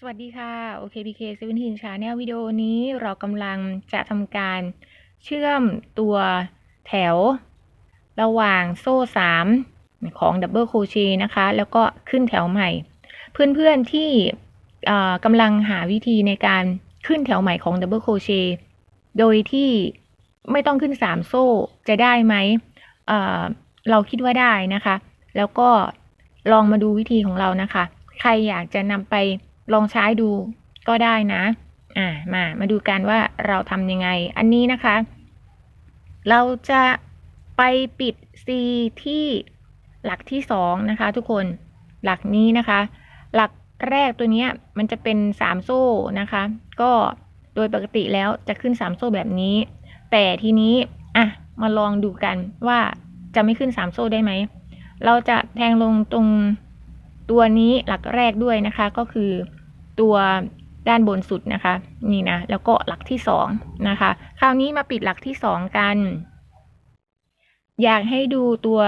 สวัสดีค่ะ OKPK 17 Channel วิดีโอนี้เรากำลังจะทำการเชื่อมตัวแถว ระหว่างโซ่ 3 ของ Double Crochet นะคะ แล้วก็ขึ้นแถวใหม่ เพื่อนๆที่กำลังหาวิธีในการขึ้นแถวใหม่ของ Double Crochet โดยที่ไม่ต้องขึ้น 3 โซ่จะได้ไหมเเราคิดว่าได้นะคะ แล้วก็ลองมาดูวิธีของเรานะคะ ใครอยากจะนำไป ลองใช้ดูก็ได้นะอ่ามามาดูกันว่าเราทำยังไง อันนี้นะคะ เราจะไปปิด C ที่หลักที่สองนะคะ ทุกคนหลักนี้นะคะ หลักแรกตัวนี้มันจะเป็นสามโซ่นะคะ ก็โดยปกติแล้วจะขึ้นสามโซ่แบบนี้ แต่ทีนี้อะมาลองดูกันว่าจะไม่ขึ้นสามโซ่ได้ไหม เราจะแทงลงตรงตัวนี้หลักแรกด้วยนะคะก็คือ ตัวด้านบนสุดนะคะ นี่นะ แล้วก็หลักที่สองนะคะ คราวนี้มาปิดหลักที่สองกัน อยากให้ดูตัว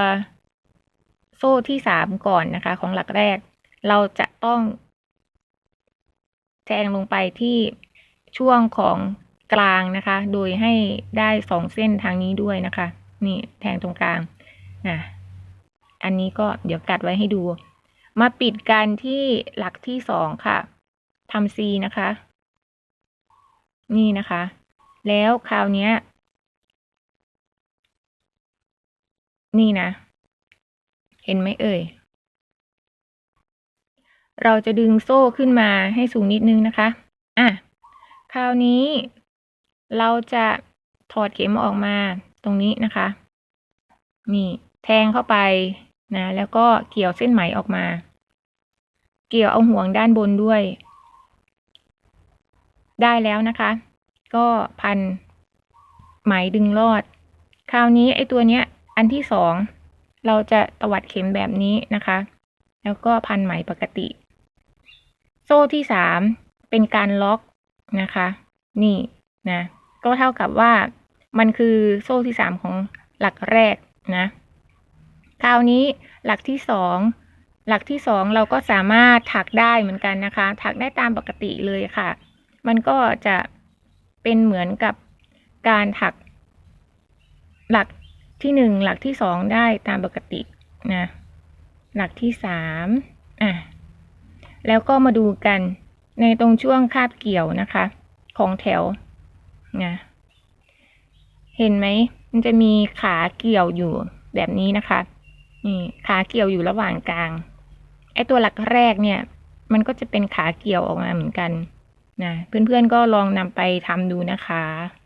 โซ่ที่สามก่อนนะคะ ของหลักแรก เราจะต้องแทงลงไปที่ช่วงของกลางนะคะ โดยให้ได้สองเส้นทางนี้ด้วยนะคะ นี่แทงตรงกลางนะอันนี้ก็เดี๋ยวกัดไว้ให้ดู มาปิดกันที่หลักที่สองค่ะ ทำ C นะคะ นี่นะคะ แล้วคราวนี้นี่นะ เห็นไหมเอ่ย เราจะดึงโซ่ขึ้นมาให้สูงนิดนึงนะคะ อะ คราวนี้เราจะถอดเข็มออกมาตรงนี้นะคะ นี่แทงเข้าไปนะ แล้วก็เกี่ยวเส้นไหมออกมา เกี่ยวเอาห่วงด้านบนด้วย ได้แล้วนะคะ ก็พันไหมดึงรอด คราวนี้ไอ้ตัวเนี้ย อันที่สองเราจะตวัดเข็มแบบนี้นะคะ แล้วก็พันไหมปกติ โซ่ที่สามเป็นการล็อกนะคะ นี่นะ ก็เท่ากับว่ามันคือโซ่ที่สามของหลักแรกนะ คราวนี้หลักที่สองหลักที่สองเราก็สามารถถักได้เหมือนกันนะคะ ถักได้ตามปกติเลยค่ะ มันก็จะเป็นเหมือนกับการถักหลักที่หนึ่งหลักที่สองได้ตามปกตินะหลักที่สามอะแล้วก็มาดูกันในตรงช่วงคาบเกี่ยวนะคะ ของแถวนะเห็นไหมมันจะมีขาเกี่ยวอยู่แบบนี้นะคะนี่ขาเกี่ยวอยู่ระหว่างกลางไอตัวหลักแรกเนี่ย มันก็จะเป็นขาเกี่ยวออกมาเหมือนกัน นะเพื่อนๆก็ลองนำไปทำดูนะคะ